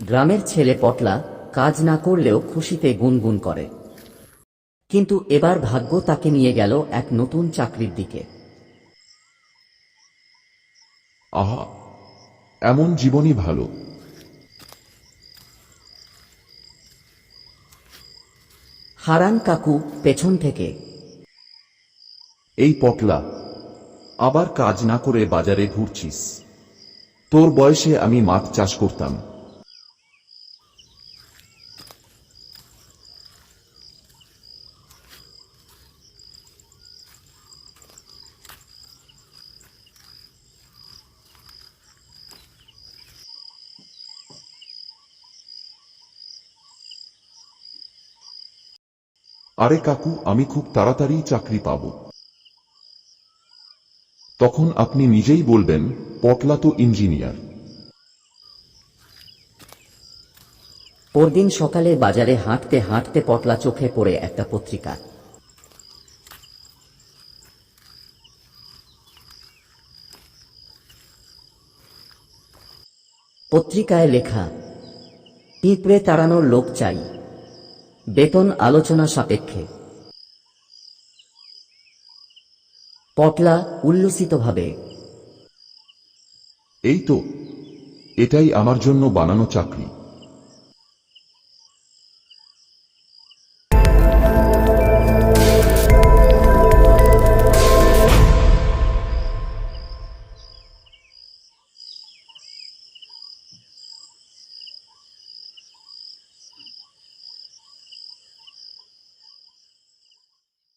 গ্রামের ছেলে পটলা কাজ না করলেও খুশিতে গুনগুন করে। কিন্তু এবার ভাগ্য তাকে নিয়ে গেল এক নতুন চাকরির দিকে। আহা এমন জীবনই ভালো। হারান কাকু পেছন থেকে। এই পটলা আবার কাজ না করে বাজারে ঘুরছিস। তোর বয়সে আমি মাছ চাষ করতাম। আরে কাকু, আমি খুব তাড়াতাড়ি চাকরি পাব। তখন আপনি নিজেই বলবেন, পটলা তো ইঞ্জিনিয়ার। পরদিন সকালে বাজারে হাঁটতে হাঁটতে পটলা চোখে পড়ে একটা পত্রিকা। পত্রিকায় লেখা, পিঁপড়ে তাড়ানোর লোক চাই। বেতন আলোচনা সাপেক্ষে। পটলা উল্লসিতভাবে। এই তো এটাই আমার জন্য বানানো চাকরি।